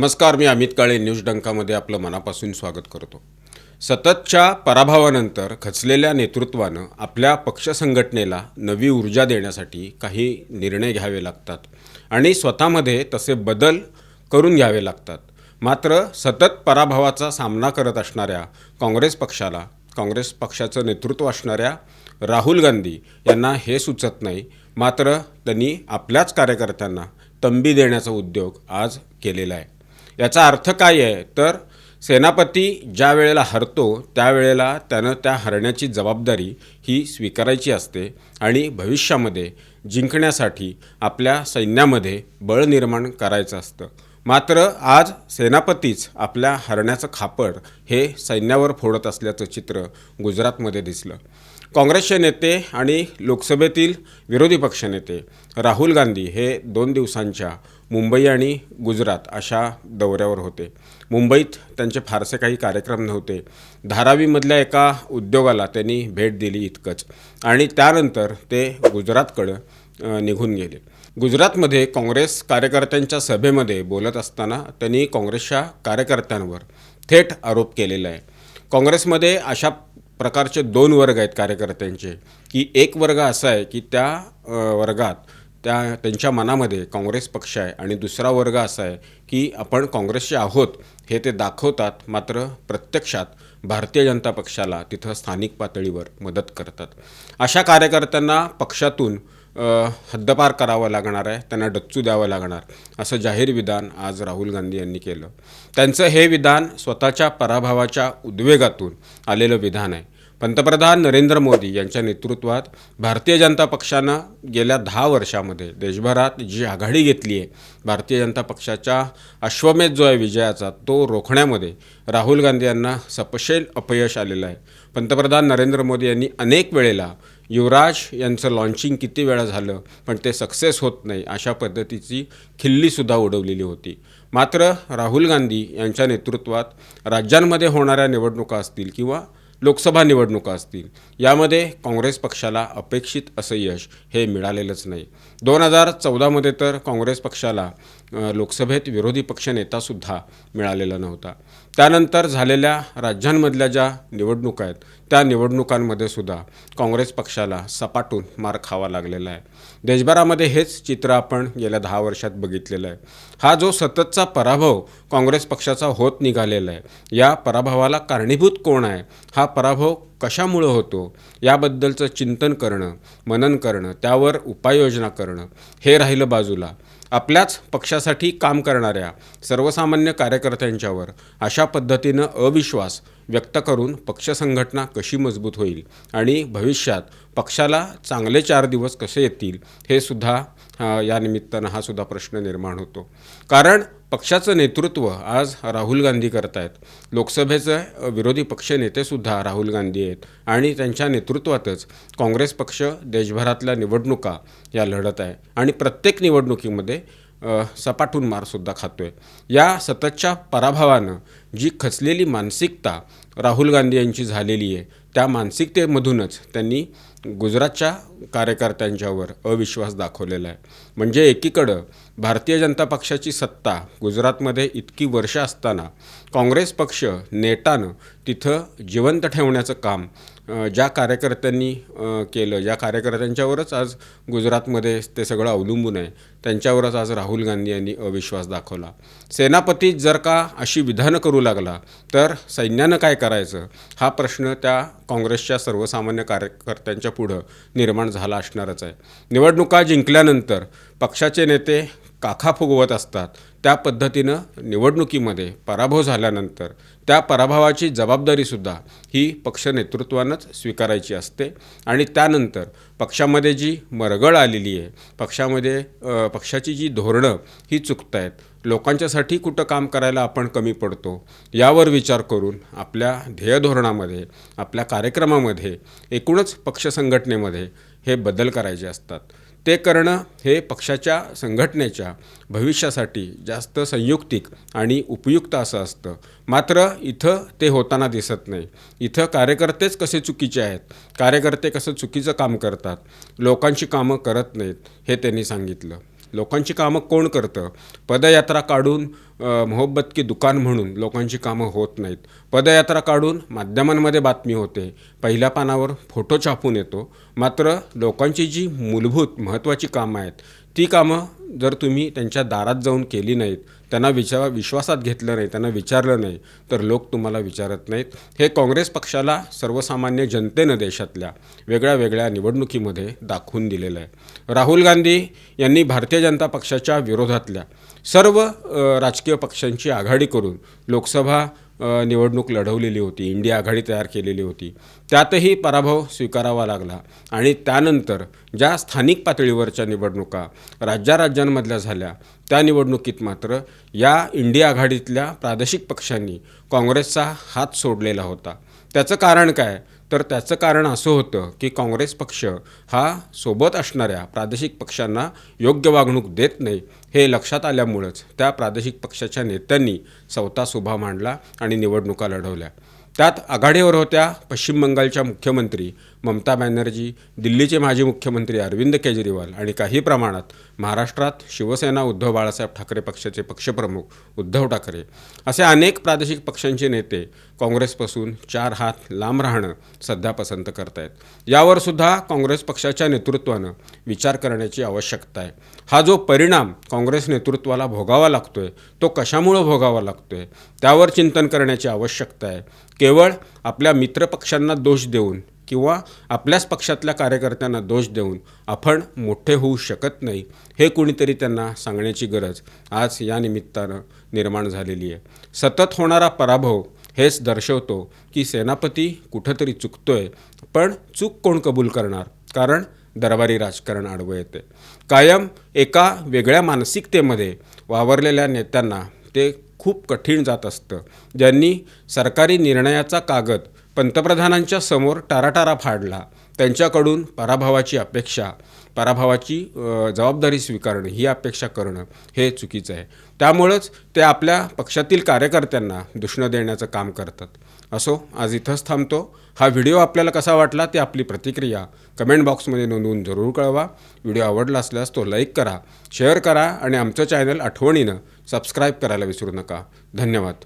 नमस्कार मी अमित काळे न्यूज डंकामध्ये आपलं मनापासून स्वागत करतो. सततच्या पराभवानंतर खचलेल्या नेतृत्वानं आपल्या पक्ष संघटनेला नवी ऊर्जा देण्यासाठी काही निर्णय घ्यावे लागतात आणि स्वतःमध्ये तसे बदल करून घ्यावे लागतात. मात्र सतत पराभवाचा सामना करत असणाऱ्या काँग्रेस पक्षाला काँग्रेस पक्षाचं नेतृत्व असणाऱ्या राहुल गांधी यांना हे सुचत नाही. मात्र त्यांनी आपल्याच कार्यकर्त्यांना तंबी देण्याचा उद्योग आज केलेला आहे. याचा अर्थ काय आहे? तर सेनापती ज्या वेळेला हरतो त्यावेळेला त्यानं त्या हरण्याची जबाबदारी ही स्वीकारायची असते आणि भविष्यामध्ये जिंकण्यासाठी आपल्या सैन्यामध्ये बळ निर्माण करायचं असतं. मात्र आज सेनापतीच आपल्या हरण्याचं खापड हे सैन्यावर फोडत असल्याचं चित्र गुजरातमध्ये दिसलं. काँग्रेसचे नेते आणि लोकसभेतील विरोधी पक्षनेते राहुल गांधी हे दोन दिवसांच्या मुंबई आणि गुजरात अशा दौऱ्यावर होते. मुंबईत त्यांचे फारसे काही कार्यक्रम नव्हते. धारावीमधल्या एका उद्योगाला त्यांनी भेट दिली इतकंच आणि त्यानंतर ते गुजरातकडं निघून गेले. गुजरातमध्ये काँग्रेस कार्यकर्त्यांच्या सभेमध्ये बोलत असताना त्यांनी काँग्रेसच्या कार्यकर्त्यांवर थेट आरोप केलेला आहे. काँग्रेसमध्ये अशा प्रकारचे दोन वर्ग आहेत कार्यकर्त्यांचे. की एक वर्ग असा आहे की त्या वर्गात त्या त्यांच्या मनामध्ये काँग्रेस पक्ष आहे आणि दुसरा वर्ग असा आहे की आपण काँग्रेसचे आहोत हे ते दाखवतात मात्र प्रत्यक्षात भारतीय जनता पक्षाला तिथं स्थानिक पातळीवर मदत करतात. अशा कार्यकर्त्यांना पक्षातून हद्दपार करावं लागणार आहे त्यांना डच्चू द्यावं लागणार. असं जाहीर विधान आज राहुल गांधी यांनी केलं. त्यांचं हे विधान स्वतःच्या पराभवाच्या उद्वेगातून आलेलं विधान आहे. पंतप्रधान नरेंद्र मोदी यांच्या नेतृत्वात भारतीय जनता पक्षानं गेल्या दहा वर्षामध्ये देशभरात जी आघाडी घेतली आहे भारतीय जनता पक्षाच्या अश्वमेध जो आहे विजयाचा तो रोखण्यामध्ये राहुल गांधी यांना सपशेल अपयश आलेलं आहे. पंतप्रधान नरेंद्र मोदी यांनी अनेक वेळेला युवराज यांचं लॉन्चिंग किती वेळा झालं पण ते सक्सेस होत नाही अशा पद्धतीची खिल्लीसुद्धा उडवलेली होती. मात्र राहुल गांधी यांच्या नेतृत्वात राज्यांमध्ये होणाऱ्या निवडणुका असतील किंवा लोकसभा निवडणुका असतील यामध्ये काँग्रेस पक्षाला अपेक्षित असं यश हे मिळालेलंच नाही. दोन हजार चौदामध्ये तर काँग्रेस पक्षाला लोकसभेत विरोधी पक्षनेतासुद्धा मिळालेला नव्हता. त्यानंतर झालेल्या राज्यांमधल्या ज्या निवडणुका आहेत त्या निवडणुकांमध्ये सुद्धा काँग्रेस पक्षाला सपाटून मार खावा लागलेला आहे. देशभरामध्ये हेच चित्र आपण गेल्या दहा वर्षात बघितलेलं आहे. हा जो सततचा पराभव काँग्रेस पक्षाचा होत निघालेला आहे या पराभवाला कारणीभूत कोण आहे? हा पराभव कशामुळं होतो? याबद्दलचं चिंतन करणं मनन करणं त्यावर उपाययोजना करणं हे राहिलं बाजूला. आपल्याच पक्षासाठी काम करणाऱ्या सर्वसामान्य कार्यकर्त्यांच्यावर अशा पद्धतीनं अविश्वास व्यक्त करून पक्ष संघटना कशी मजबूत होईल आणि भविष्यात पक्षाला चांगले चार दिवस कसे येतील हे सुद्धा या निमित्तानं हा सुद्धा प्रश्न निर्माण होतो. कारण पक्षाचं नेतृत्व आज राहुल गांधी करत आहेत लोकसभेचं विरोधी पक्षनेतेसुद्धा राहुल गांधी आहेत आणि त्यांच्या नेतृत्वातच काँग्रेस पक्ष देशभरातल्या निवडणुका या लढत आहे. आणि प्रत्येक निवडणुकीमध्ये सपाटून मारसुद्धा खातोय. या सततच्या पराभवानं जी खचलेली मानसिकता राहुल गांधी यांची झालेली आहे त्या मानसिकतेमधूनच त्यांनी गुजरातच्या कार्यकर्त्यांच्यावर अविश्वास दाखवलेला आहे. म्हणजे एकीकडं भारतीय जनता पक्षाची सत्ता गुजरातमध्ये इतकी वर्ष असताना काँग्रेस पक्ष नेटानं तिथं जिवंत ठेवण्याचं काम ज्या कार्यकर्त्यांनी केलं ज्या कार्यकर्त्यांच्यावरच आज गुजरातमध्ये ते सगळं अवलंबून आहे त्यांच्यावरच आज राहुल गांधी यांनी अविश्वास दाखवला. सेनापती जर का अशी विधानं करू लागला तर सैन्यानं काय करायचं? हा प्रश्न त्या काँग्रेसच्या सर्वसामान्य कार्यकर्त्यांच्या पुढं निर्माण झाला असणारच आहे. निवडणुका जिंकल्यानंतर पक्षाचे नेते काखा फुगवत असतात. त्या पद्धतीनं निवडणुकीमध्ये पराभव झाल्यानंतर त्या पराभवाची जबाबदारीसुद्धा ही पक्ष नेतृत्वानंच स्वीकारायची असते. आणि त्यानंतर पक्षामध्ये जी मरगळ आलेली आहे पक्षामध्ये पक्षाची जी धोरणं ही चुकत आहेत लोकांच्यासाठी कुठं काम करायला आपण कमी पडतो यावर विचार करून आपल्या ध्येयधोरणामध्ये आपल्या कार्यक्रमामध्ये एकूणच पक्ष संघटनेमध्ये हे बदल करायचे असतात. ते करणं हे पक्षाच्या संघटनेच्या भविष्यासाठी जास्त संयुक्तिक आणि उपयुक्त असं असतं. मात्र इथं ते होताना दिसत नाही. इथं कार्यकर्तेच कसे चुकीचे आहेत? कार्यकर्ते कसं चुकीचं काम करतात? लोकांची कामं करत नाहीत हे त्यांनी सांगितलं. लोकांची कामं कोण करतं? पदयात्रा काढून मोहब्बत की दुकान म्हणून लोकांची कामं होत नाहीत. पदयात्रा काढून माध्यमांमध्ये बातमी होते. पहिल्या पानावर फोटो छापून येतो. मात्र लोकांची जी मूलभूत महत्त्वाची कामं आहेत ती कामं जर तुम्ही त्यांच्या दारात जाऊन केली नाहीत त्यांना विचार विश्वासात घेतलं नाही त्यांना विचारलं नाही तर लोक तुम्हाला विचारत नाहीत. हे काँग्रेस पक्षाला सर्वसामान्य जनतेनं देशातल्या वेगळ्या वेगळ्या निवडणुकीमध्ये दाखवून दिलेलं आहे. राहुल गांधी यांनी भारतीय जनता पक्षाच्या विरोधातल्या सर्व राजकीय पक्षांची आघाडी करून लोकसभा निवडणूक लढवलेली होती. इंडिया आघाडी तयार केलेली होती. त्यातही पराभव स्वीकारावा लागला. आणि त्यानंतर ज्या स्थानिक पातळीवरच्या निवडणुका राज्याराज्यांमधल्या झाल्या त्या निवडणुकीत मात्र या इंडिया आघाडीतल्या प्रादेशिक पक्षांनी काँग्रेसचा हात सोडलेला होता. त्याचं कारण काय? तर त्याचं कारण असं होतं की काँग्रेस पक्ष हा सोबत असणाऱ्या प्रादेशिक पक्षांना योग्य वागणूक देत नाही हे लक्षात आल्यामुळंच त्या प्रादेशिक पक्षाच्या नेत्यांनी स्वतः उभा मांडला आणि निवडणुका लढवल्या. त्यात आघाडीवर होत्या पश्चिम बंगालच्या मुख्यमंत्री ममता बॅनर्जी दिल्लीचे माजी मुख्यमंत्री अरविंद केजरीवाल आणि काही प्रमाणात महाराष्ट्रात शिवसेना उद्धव बाळासाहेब ठाकरे पक्षाचे पक्षप्रमुख उद्धव ठाकरे असे अनेक प्रादेशिक पक्षांचे नेते काँग्रेसपासून चार हात लांब राहणं सध्या पसंत करतायत. यावर सुद्धा काँग्रेस पक्षाच्या नेतृत्वानं विचार करण्याची आवश्यकता आहे. हा जो परिणाम काँग्रेस नेतृत्वाला भोगावा लागतोय तो कशामुळं भोगावा लागतोय त्यावर चिंतन करण्याची आवश्यकता आहे. केवळ आपल्या मित्रपक्षांना दोष देऊन किंवा आपल्याच पक्षातल्या कार्यकर्त्यांना दोष देऊन आपण मोठे होऊ शकत नाही हे कुणीतरी त्यांना सांगण्याची गरज आज या निमित्तानं निर्माण झालेली आहे. सतत होणारा पराभव हेच दर्शवतो की सेनापती कुठंतरी चुकतोय पण चूक कोण कबूल करणार? कारण दरबारी राजकारण आडवं येते कायम एका वेगळ्या मानसिकतेमध्ये वावरलेल्या नेत्यांना ते खूप कठीण जात असतं. ज्यांनी सरकारी निर्णयाचा कागद पंतप्रधानांच्या समोर टाराटारा फाडला. त्यांच्याकडून पराभवाची अपेक्षा पराभवाची जबाबदारी स्वीकारणं ही अपेक्षा करणं हे चुकीचं आहे. त्यामुळंच ते आपल्या पक्षातील कार्यकर्त्यांना दुष्ण देण्याचं काम करतात. असो आज इथंच थांबतो. हा व्हिडिओ आपल्याला कसा वाटला ते आपली प्रतिक्रिया कमेंट बॉक्समध्ये नोंदवून जरूर कळवा. व्हिडिओ आवडला असल्यास तो लाईक करा शेअर करा आणि आमचं चॅनल आठवणीनं सबस्क्राईब करायला विसरू नका. धन्यवाद.